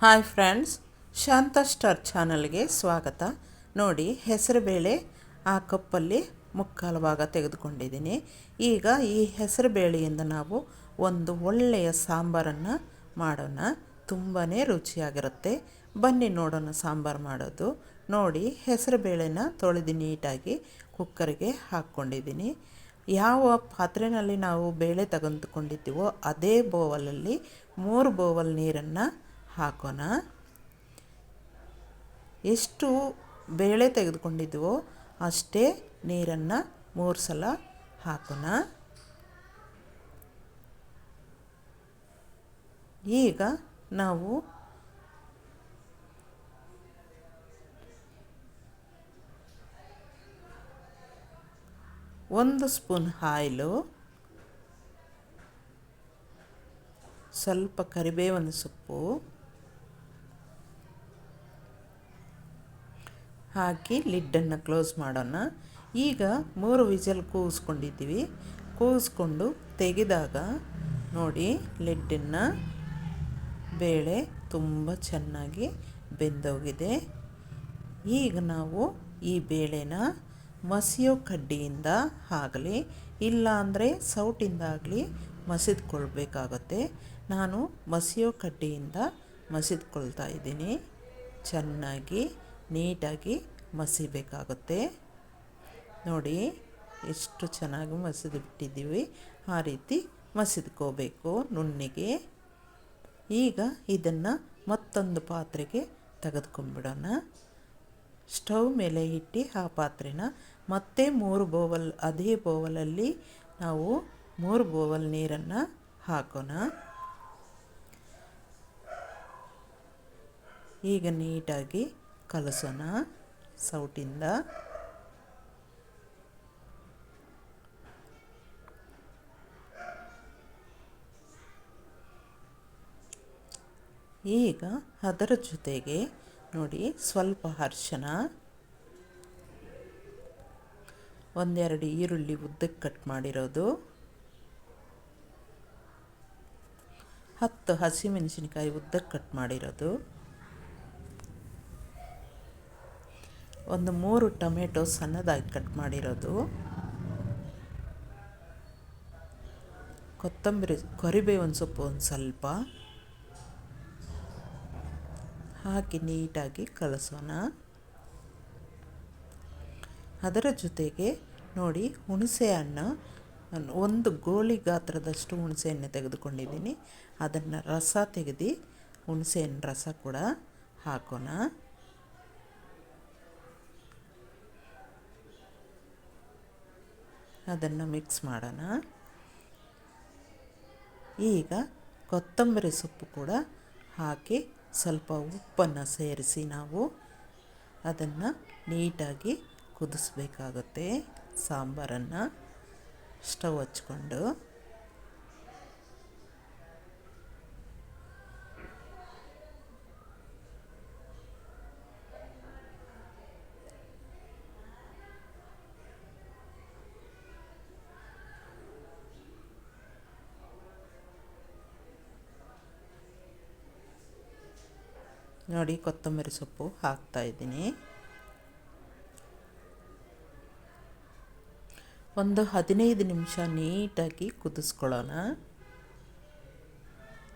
Hi friends ಶಾಂತ star ಚಾನಲ್ಗೆ ಸ್ವಾಗತ. ನೋಡಿ ಹೆಸರುಬೇಳೆ ಆ ಕಪ್ಪಲ್ಲಿ ಮುಕ್ಕಾಲು ಭಾಗ ತೆಗೆದುಕೊಂಡಿದ್ದೀನಿ. ಈಗ ಈ ಹೆಸರುಬೇಳೆಯಿಂದ ನಾವು ಒಂದು ಒಳ್ಳೆಯ ಸಾಂಬಾರನ್ನು ಮಾಡೋಣ. ತುಂಬಾ ರುಚಿಯಾಗಿರುತ್ತೆ. ಬನ್ನಿ ನೋಡೋಣ ಸಾಂಬಾರು ಮಾಡೋದು. ನೋಡಿ ಹೆಸರುಬೇಳೆನ ತೊಳೆದು ನೀಟಾಗಿ ಕುಕ್ಕರ್ಗೆ ಹಾಕ್ಕೊಂಡಿದ್ದೀನಿ. ಯಾವ ಪಾತ್ರೆಯಲ್ಲಿ ನಾವು ಬೇಳೆ ತೆಗೆದುಕೊಂಡಿದ್ದೀವೋ ಅದೇ ಬೋವಲಲ್ಲಿ ಮೂರು ಬೋವಲ್ ನೀರನ್ನು ಹಾಕೋಣ. ಎಷ್ಟು ಬೇಳೆ ತೆಗೆದುಕೊಂಡಿದ್ವೋ ಅಷ್ಟೇ ನೀರನ್ನು ಮೂರು ಸಲ ಹಾಕೋಣ. ಈಗ ನಾವು ಒಂದು ಸ್ಪೂನ್ ಆಯಿಲು ಸ್ವಲ್ಪ ಕರಿಬೇವಿನ ಸೊಪ್ಪು ಹಾಕಿ ಲಿಡ್ಡನ್ನು ಕ್ಲೋಸ್ ಮಾಡೋಣ. ಈಗ ಮೂರು ವಿಜಲ್ ಕೂಸ್ಕೊಂಡಿದ್ದೀವಿ ಕೂಸ್ಕೊಂಡು ತೆಗೆದಾಗ ನೋಡಿ ಲಿಡ್ಡನ್ನು ಬೇಳೆ ತುಂಬ ಚೆನ್ನಾಗಿ ಬೆಂದೋಗಿದೆ. ಈಗ ನಾವು ಈ ಬೇಳೆನ ಮಸಿಯೋ ಕಡ್ಡಿಯಿಂದ ಆಗಲಿ, ಇಲ್ಲಾಂದರೆ ಸೌಟಿಂದಾಗಲಿ ಮಸಿದ್ಕೊಳ್ಬೇಕಾಗತ್ತೆ. ನಾನು ಮಸಿಯೋ ಕಡ್ಡಿಯಿಂದ ಮಸಿದ್ಕೊಳ್ತಾ ಇದ್ದೀನಿ. ಚೆನ್ನಾಗಿ ನೀಟಾಗಿ ಮಸಿಬೇಕಾಗುತ್ತೆ. ನೋಡಿ, ಎಷ್ಟು ಚೆನ್ನಾಗಿ ಮಸಿದು ಬಿಟ್ಟಿದ್ದೀವಿ ಆ ರೀತಿ ಮಸಿದ್ಕೋಬೇಕು ನುಣ್ಣಿಗೆ. ಈಗ ಇದನ್ನು ಮತ್ತೊಂದು ಪಾತ್ರೆಗೆ ತೆಗೆದುಕೊಂಡ್ಬಿಡೋಣ. ಸ್ಟವ್ ಮೇಲೆ ಇಟ್ಟು ಆ ಪಾತ್ರೆನ ಮತ್ತೆ ಮೂರು ಬೋವಲ್, ಅದೇ ಬೋವಲಲ್ಲಿ ನಾವು ಮೂರು ಬೋವಲ್ ನೀರನ್ನು ಹಾಕೋಣ. ಈಗ ನೀಟಾಗಿ ಕಲಸೋಣ. ಸೌಟಿಂದ. ಈಗ ಅದರ ಜೊತೆಗೆ ನೋಡಿ ಸ್ವಲ್ಪ ಅರ್ಶನ ಒಂದೆರಡು ಈರುಳ್ಳಿ ಉದ್ದಕ್ಕೆ ಕಟ್ ಮಾಡಿರೋದು. ಹತ್ತು ಹಸಿಮೆಣಸಿನಕಾಯಿ ಉದ್ದಕ್ಕೆ ಕಟ್ ಮಾಡಿರೋದು. ಒಂದು ಮೂರು ಟೊಮೆಟೊ ಸಣ್ಣದಾಗಿ ಕಟ್ ಮಾಡಿರೋದು. ಕೊತ್ತಂಬರಿ ಕರಿಬೇವಿನ ಸೊಪ್ಪು ಒಂದು ಸ್ವಲ್ಪ. ಹಾಕಿ ನೀಟಾಗಿ ಕಲಸೋಣ. ಅದರ ಜೊತೆಗೆ ನೋಡಿ ಹುಣಸೆ ಹಣ್ಣು ಒಂದು ಗೋಳಿ ಗಾತ್ರದಷ್ಟು ಹುಣಸೆ ಹಣ್ಣು ತೆಗೆದುಕೊಂಡಿದ್ದೀನಿ. ಅದನ್ನು ರಸ ತೆಗೆದು ಹುಣಸೆ ಹಣ್ಣು ರಸ ಕೂಡ ಹಾಕೋಣ. ಅದನ್ನು ಮಿಕ್ಸ್ ಮಾಡೋಣ. ಈಗ ಕೊತ್ತಂಬರಿ ಸೊಪ್ಪು ಕೂಡ ಹಾಕಿ ಸ್ವಲ್ಪ ಉಪ್ಪನ್ನು ಸೇರಿಸಿ ನಾವು ಅದನ್ನು ನೀಟಾಗಿ ಕುದಿಸ್ಬೇಕಾಗುತ್ತೆ ಸಾಂಬಾರನ್ನು. ಸ್ಟವ್ ಹಚ್ಕೊಂಡು ನೋಡಿ ಕೊತ್ತಂಬರಿ ಸೊಪ್ಪು ಹಾಕ್ತಾಯಿದ್ದೀನಿ ಒಂದು ಹದಿನೈದು ನಿಮಿಷ ನೀಟಾಗಿ ಕುದಿಸ್ಕೊಳ್ಳೋಣ.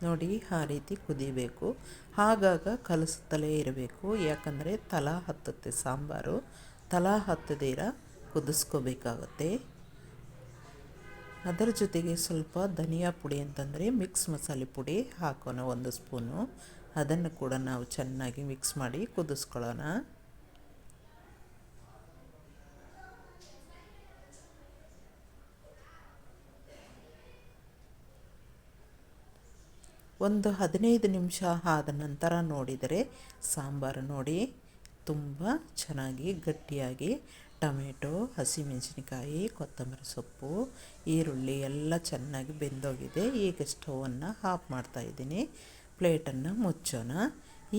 ನೋಡಿ ಆ ರೀತಿ ಕುದಿಬೇಕು. ಆಗಾಗ ಕಲಿಸುತ್ತಲೇ ಇರಬೇಕು. ಯಾಕಂದರೆ ತಲಾ ಹತ್ತುತ್ತೆ ಸಾಂಬಾರು. ತಲಾ ಹತ್ತದಿರ ಕುದಿಸ್ಕೋಬೇಕಾಗತ್ತೆ. ಅದರ ಜೊತೆಗೆ ಸ್ವಲ್ಪ ಧನಿಯಾ ಪುಡಿ ಅಂತಂದರೆ ಮಿಕ್ಸ್ ಮಸಾಲೆ ಪುಡಿ ಹಾಕೋಣ ಒಂದು ಸ್ಪೂನು. ಅದನ್ನು ಕೂಡ ನಾವು ಚೆನ್ನಾಗಿ ಮಿಕ್ಸ್ ಮಾಡಿ ಕುದಿಸ್ಕೊಳ್ಳೋಣ. ಒಂದು ಹದಿನೈದು ನಿಮಿಷ ಆದ ನಂತರ ನೋಡಿದರೆ ಸಾಂಬಾರು ನೋಡಿ ತುಂಬ ಚೆನ್ನಾಗಿ ಗಟ್ಟಿಯಾಗಿ ಟೊಮೆಟೊ, ಹಸಿಮೆಣಸಿನಕಾಯಿ, ಕೊತ್ತಂಬರಿ ಸೊಪ್ಪು, ಈರುಳ್ಳಿ ಎಲ್ಲ ಚೆನ್ನಾಗಿ ಬೆಂದೋಗಿದೆ. ಈಗ ಸ್ಟವನ್ನು ಆಫ್ ಮಾಡ್ತಾಯಿದ್ದೀನಿ ಪ್ಲೇಟನ್ನು ಮುಚ್ಚೋಣ.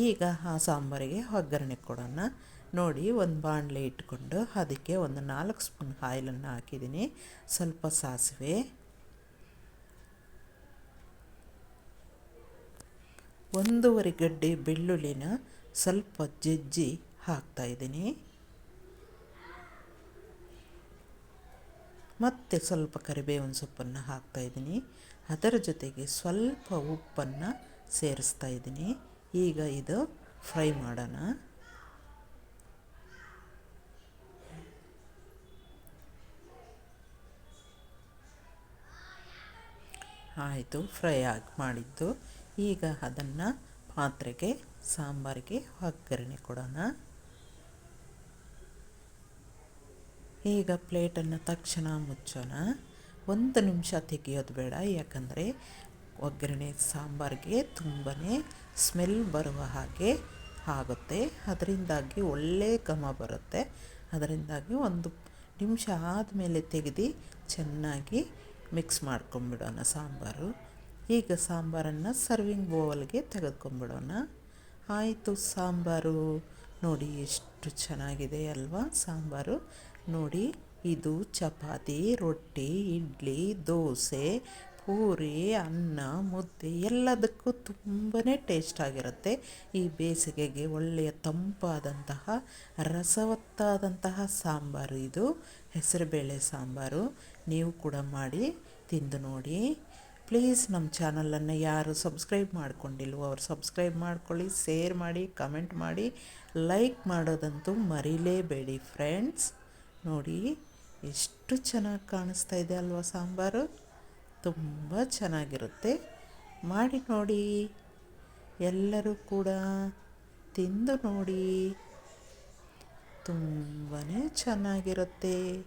ಈಗ ಆ ಸಾಂಬಾರಿಗೆ ಒಗ್ಗರಣೆ ಕೊಡೋಣ. ನೋಡಿ, ಒಂದು ಬಾಣಲೆ ಇಟ್ಕೊಂಡು ಅದಕ್ಕೆ ಒಂದು ನಾಲ್ಕು ಸ್ಪೂನ್ ಆಯಿಲನ್ನು ಹಾಕಿದ್ದೀನಿ. ಸ್ವಲ್ಪ ಸಾಸಿವೆ. ಒಂದೂವರೆ ಗಡ್ಡೆ ಬೆಳ್ಳುಳ್ಳಿನ ಸ್ವಲ್ಪ ಜಜ್ಜಿ ಹಾಕ್ತಾಯಿದ್ದೀನಿ ಮತ್ತು ಸ್ವಲ್ಪ ಕರಿಬೇವಿನ ಸೊಪ್ಪನ್ನು ಹಾಕ್ತಾಯಿದ್ದೀನಿ ಅದರ ಜೊತೆಗೆ ಸ್ವಲ್ಪ ಉಪ್ಪನ್ನು ಸೇರಿಸ್ತಾ ಇದ್ದೀನಿ. ಈಗ ಇದು ಫ್ರೈ ಮಾಡೋಣ. ಆಯಿತು, ಫ್ರೈ ಆಗಿ ಮಾಡಿದ್ದು. ಈಗ ಅದನ್ನು ಪಾತ್ರೆಗೆ, ಸಾಂಬಾರಿಗೆ ಒಗ್ಗರಣೆ ಕೊಡೋಣ. ಈಗ ಪ್ಲೇಟನ್ನು ತಕ್ಷಣ ಮುಚ್ಚೋಣ. ಒಂದು ನಿಮಿಷ ತೆಗಿಯೋದು ಬೇಡ, ಯಾಕಂದರೆ ಒಗ್ಗರಣೆ, ಸಾಂಬಾರಿಗೆ ತುಂಬಾ ಸ್ಮೆಲ್ ಬರುವ ಹಾಗೆ ಆಗುತ್ತೆ. ಅದರಿಂದಾಗಿ ಒಳ್ಳೆ ಘಮ ಬರುತ್ತೆ. ಅದರಿಂದಾಗಿ ಒಂದು ನಿಮಿಷ ಆದಮೇಲೆ ತೆಗೆದು ಚೆನ್ನಾಗಿ ಮಿಕ್ಸ್ ಮಾಡ್ಕೊಂಬಿಡೋಣ ಸಾಂಬಾರು. ಈಗ ಸಾಂಬಾರನ್ನು ಸರ್ವಿಂಗ್ ಬೌಲ್ಗೆ ತೆಗೆದುಕೊಂಬಿಡೋಣ. ಆಯಿತು ಸಾಂಬಾರು. ನೋಡಿ ಎಷ್ಟು ಚೆನ್ನಾಗಿದೆ ಅಲ್ವಾ ಸಾಂಬಾರು. ನೋಡಿ ಇದು ಚಪಾತಿ, ರೊಟ್ಟಿ, ಇಡ್ಲಿ, ದೋಸೆ ಪೂರಿ, ಅನ್ನ, ಮುದ್ದೆ ಎಲ್ಲದಕ್ಕೂ ತುಂಬಾ ಟೇಸ್ಟ್ ಆಗಿರುತ್ತೆ. ಈ ಬೇಸಿಗೆಗೆ ಒಳ್ಳೆಯ ತಂಪಾದಂತಹ, ರಸವತ್ತಾದಂತಹ ಸಾಂಬಾರು ಇದು. ಹೆಸರುಬೇಳೆ ಸಾಂಬಾರು. ನೀವು ಕೂಡ ಮಾಡಿ, ತಿಂದು ನೋಡಿ. ಪ್ಲೀಸ್ ನಮ್ಮ ಚಾನಲನ್ನು ಯಾರು ಸಬ್ಸ್ಕ್ರೈಬ್ ಮಾಡ್ಕೊಂಡಿಲ್ವೋ ಅವ್ರು ಸಬ್ಸ್ಕ್ರೈಬ್ ಮಾಡ್ಕೊಳ್ಳಿ ಶೇರ್ ಮಾಡಿ ಕಮೆಂಟ್ ಮಾಡಿ. ಲೈಕ್ ಮಾಡೋದಂತೂ ಮರಿಲೇಬೇಡಿ ಫ್ರೆಂಡ್ಸ್ ನೋಡಿ, ಎಷ್ಟು ಚೆನ್ನಾಗಿ ಕಾಣಿಸ್ತಾ ಇದೆ ಅಲ್ವಾ ಸಾಂಬಾರು. ತುಂಬ ಚೆನ್ನಾಗಿರುತ್ತೆ. ಮಾಡಿ ನೋಡಿ. ಎಲ್ಲರೂ ಕೂಡ ತಿಂದು ನೋಡಿ. ತುಂಬಾ ಚೆನ್ನಾಗಿರುತ್ತೆ.